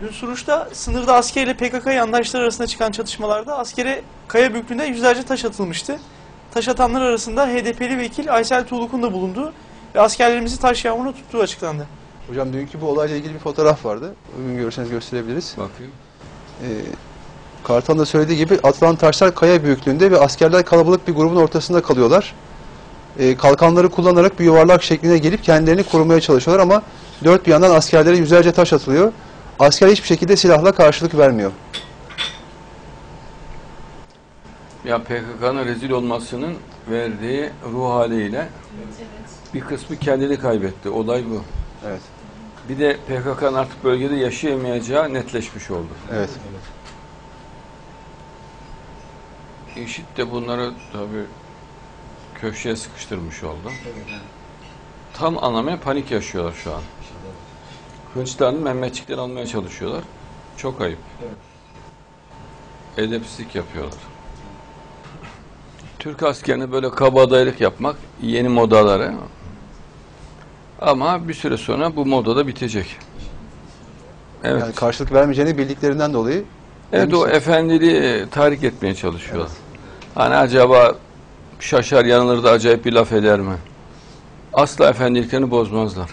Dün Suruç'ta sınırda asker ile PKK yandaşları arasında çıkan çatışmalarda askere kaya büyüklüğünde yüzlerce taş atılmıştı. Taş atanlar arasında HDP'li vekil Aysel Tuğluk'un da bulunduğu ve askerlerimizi taş yağmuruna tuttuğu açıklandı. Hocam dünkü bu olayla ilgili bir fotoğraf vardı. Bugün görürseniz gösterebiliriz. Bakayım. Ee, Kartal'ın da söylediği gibi atılan taşlar kaya büyüklüğünde ve askerler kalabalık bir grubun ortasında kalıyorlar. Ee, kalkanları kullanarak bir yuvarlak şekline gelip kendilerini korumaya çalışıyorlar ama dört bir yandan askerlere yüzlerce taş atılıyor. Asker hiçbir şekilde silahla karşılık vermiyor. Ya PKK'nın rezil olmasının verdiği ruh haliyle bir kısmı kendini kaybetti. Olay bu. Evet. Bir de PKK'nın artık bölgede yaşayamayacağı netleşmiş oldu. Evet. IŞİD de bunları tabii köşeye sıkıştırmış oldu. Tam anlamaya panik yaşıyorlar şu an. Hınçlarını Mehmetçikten almaya çalışıyorlar. Çok ayıp. Edepsizlik yapıyorlar. Türk askerine böyle kabadayılık yapmak yeni modaları. Ama bir süre sonra bu moda da bitecek. Evet. Yani karşılık vermeyeceğini bildiklerinden dolayı Evet o efendiliği tahrik etmeye çalışıyorlar. Hani acaba şaşar yanılır da acayip bir laf eder mi? Asla efendiliklerini bozmazlar.